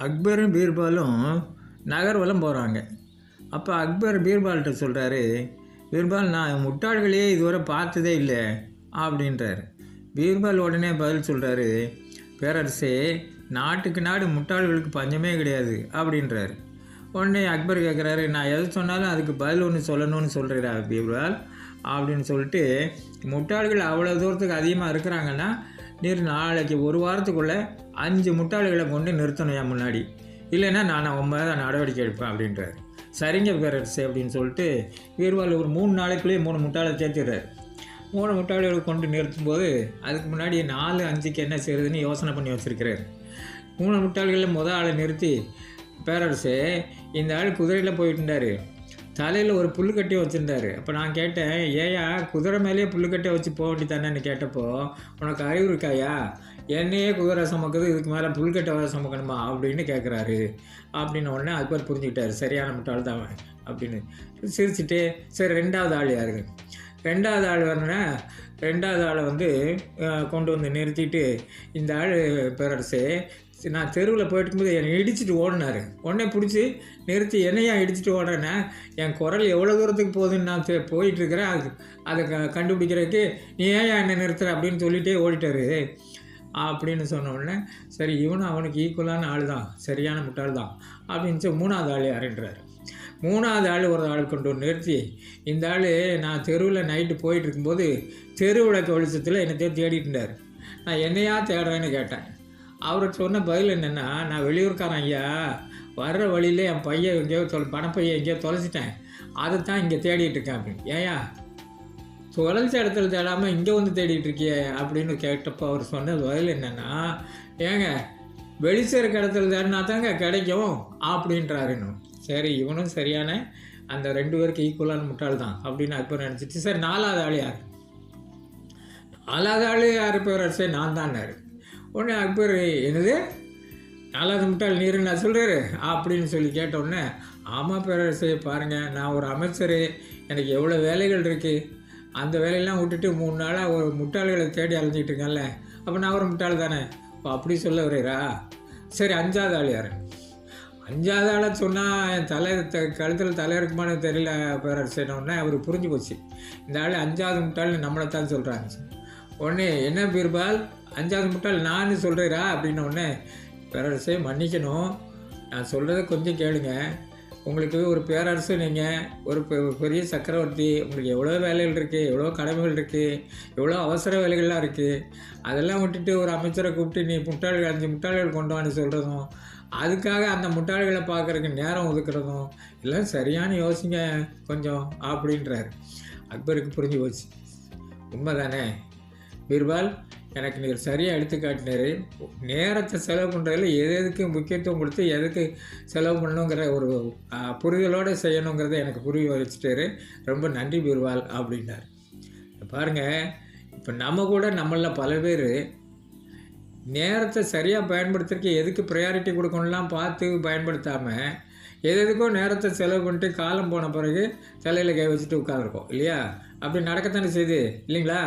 அக்பரும் பீர்பாலும் நகர்வலம் போகிறாங்க அப்போ அக்பர் பீர்பால்கிட்ட சொல்கிறாரு பீர்பால் நான் முட்டாள்களையே இதுவரை பார்த்ததே இல்லை அப்படின்றார். பீர்பால் உடனே பதில் சொல்கிறாரு பேரரசே நாட்டுக்கு நாடு முட்டாள்களுக்கு பஞ்சமே கிடையாது அப்படின்றாரு. உடனே அக்பர் கேட்குறாரு நான் எது சொன்னாலும் அதுக்கு பதில் ஒன்று சொல்லணும்னு சொல்கிறா பீர்பால்? அப்படின்னு சொல்லிட்டு முட்டாள்கள் அவ்வளோ தூரத்துக்கு அதிகமாக இருக்கிறாங்கன்னா நீர் நாளைக்கு ஒரு வாரத்துக்குள்ளே அஞ்சு முட்டாள்களை கொண்டு நிறுத்தணும் என் முன்னாடி. இல்லைன்னா நான் உன் மேலே நடவடிக்கை எடுப்பேன் அப்படின்றாரு. சரிங்க பேரரசு அப்படின்னு சொல்லிட்டு வீர்வால் ஒரு மூணு நாளைக்குள்ளேயே மூணு முட்டாளை சேர்த்துடுறாரு மூணு முட்டாளிகளை கொண்டு நிறுத்தும்போது அதுக்கு முன்னாடி நாலு அஞ்சுக்கு என்ன செய்யறதுன்னு யோசனை பண்ணி வச்சுருக்கிறாரு. மூணு முட்டாளிகளில் முத ஆளை நிறுத்தி பேரரசு இந்த ஆள் குதிரையில் போயிட்டு இருந்தார். தலையில் ஒரு புல்லுக்கட்டி வச்சுருந்தாரு. அப்போ நான் கேட்டேன் ஏயா குதிரை மேலேயே புல்லுக்கட்டை வச்சு போக வேண்டியதானேன்னு கேட்டப்போ உனக்கு அறிவு இருக்காயா? என்னையே குதிரை சமக்குது இதுக்கு மேலே புல் கட்ட சமக்கணுமா? அப்படின்னு கேட்குறாரு அப்படின்னு உடனே அக்பர் புரிஞ்சுக்கிட்டாரு. சரியான முட்டாள் தான் அப்படின்னு சிரிச்சுட்டு சரி ரெண்டாவது ஆள் யாருங்க ரெண்டாவது ஆள் வரணுன்னா ரெண்டாவது ஆளை வந்து கொண்டு வந்து நிறுத்திட்டு இந்த ஆள் பேரரசு நான் தெருவில் போயிட்டு இருக்கும்போது என்னை இடிச்சிட்டு ஓடினாரு. உடனே பிடிச்சி நிறுத்தி என்னையா இடிச்சிட்டு ஓடுறேன்னா என் குரல் எவ்வளோ தூரத்துக்கு போகுதுன்னு நான் போயிட்டுருக்கிறேன் அது அதை க கண்டுபிடிக்கிறதுக்கு நீ ஏன் என்னை நிறுத்துற அப்படின்னு சொல்லிட்டே ஓடிட்டாரு. அப்படின்னு சொன்ன உடனே சரி இவனும் அவனுக்கு ஈக்குவலான ஆள் தான் சரியான முட்டாள் தான் அப்படின்னு சொல்லி மூணாவது ஆள் யாருன்றாரு மூணாவது ஆள் ஒரு ஆள் கொண்டு வந்து நிறுத்தி. இந்த ஆள் நான் தெருவில் நைட்டு போயிட்டு இருக்கும்போது தெரு விளக்கு வெளிச்சத்தில் என்னை தேடிட்டு இருந்தார். நான் என்னையா தேடுறேன்னு கேட்டேன். அவருக்கு சொன்ன பதில் என்னென்னா நான் வெளியூர்க்காரன் ஐயா வர்ற வழியில் என் பையன் எங்கேயோ தொலை பணப்பையன் எங்கேயோ தொலைச்சிட்டேன். அதை தான் இங்கே தேடிட்டு இருக்கேன் அப்படின்னு. ஏயா தொலைச்ச இடத்துல தேடாமல் இங்கே வந்து தேடிட்டு இருக்கியே அப்படின்னு கேட்டப்போ அவர் சொன்ன பதில் என்னென்னா ஏங்க வெளிச்சம் இருக்க இடத்துல தேடினா தாங்க கிடைக்கும் அப்படின்றாருன்னு சரி இவனும் சரியான அந்த ரெண்டு பேருக்கு ஈக்குவலான முட்டாள் தான் அப்படின்னு அக்பர் நினச்சிட்டு சரி நாலாவது ஆள் யார்? நாலாவது ஆள் யார் பேரரசே நான் தான்னாரு உடனே அக்பர் என்னது? நாலாவது முட்டாள் நீர் நான் சொல்கிறாரு அப்படின்னு சொல்லி கேட்டோடனே ஆமாம் பேரரசே பாருங்கள் நான் ஒரு அமைச்சர் எனக்கு எவ்வளோ வேலைகள் இருக்குது அந்த வேலையெல்லாம் விட்டுட்டு மூணு நாளாக ஒரு முட்டாள்களை தேடி அலைஞ்சிட்டு இருக்கேன்ல அப்போ நான் ஒரு முட்டாள் தானே இப்போ அப்படி சொல்ல வரீரா சரி அஞ்சாவது ஆள் யாரு? அஞ்சாவது ஆளை சொன்னால் என் தலை த கழுத்தில் தலை இருக்குமானு தெரியல பேரரசனோடனே அவருக்கு புரிஞ்சு போச்சு. இந்த ஆள் அஞ்சாவது முட்டாள்னு நம்மளை தான் சொல்கிறாங்க உடனே என்ன பீர்பால்? அஞ்சாவது முட்டாள் நான் சொல்கிறீரா அப்படின்ன உடனே பேரரசே மன்னிக்கணும். நான் சொல்கிறத கொஞ்சம் கேளுங்க. உங்களுக்கு ஒரு பேரரசு நீங்கள் ஒரு பெ- பெரிய சக்கரவர்த்தி உங்களுக்கு எவ்வளோ வேலைகள் இருக்குது எவ்வளோ கடமைகள் இருக்குது எவ்வளோ அவசர வேலைகள்லாம் இருக்குது அதெல்லாம் விட்டுட்டு ஒரு அமைச்சரை கூப்பிட்டு நீ முட்டாள்கள் அஞ்சு முட்டாள்கள் கொண்டு வான்னு சொல்கிறதும் அதுக்காக அந்த முட்டாள்களை பார்க்கறதுக்கு நேரம் ஒதுக்குறதும் எல்லாம் சரியான யோசிங்க கொஞ்சம் அப்படின்றாரு. அக்பருக்கு புரிஞ்சு போச்சு. உண்மைதானே? பீர்பால் எனக்கு நீர் சரியாக எடுத்து நேரத்தை செலவு பண்ணுறதுல எது எதுக்கு முக்கியத்துவம் கொடுத்து எதுக்கு செலவு பண்ணணுங்கிற ஒரு புரிதலோடு செய்யணுங்கிறத எனக்கு புரிய வச்சுட்டாரு. ரொம்ப நன்றி பீர்வால் அப்படின்னார். பாருங்கள் இப்போ நம்ம கூட நம்மள பல பேர் நேரத்தை சரியாக பயன்படுத்துறதுக்கு எதுக்கு ப்ரையாரிட்டி கொடுக்கணும்லாம் பார்த்து பயன்படுத்தாமல் எது எதுக்கோ நேரத்தை செலவு பண்ணிட்டு காலம் போன பிறகு தலையில் கை வச்சுட்டு உட்காந்துருக்கோம் இல்லையா? அப்படி நடக்கத்தானே செய்யுது இல்லைங்களா?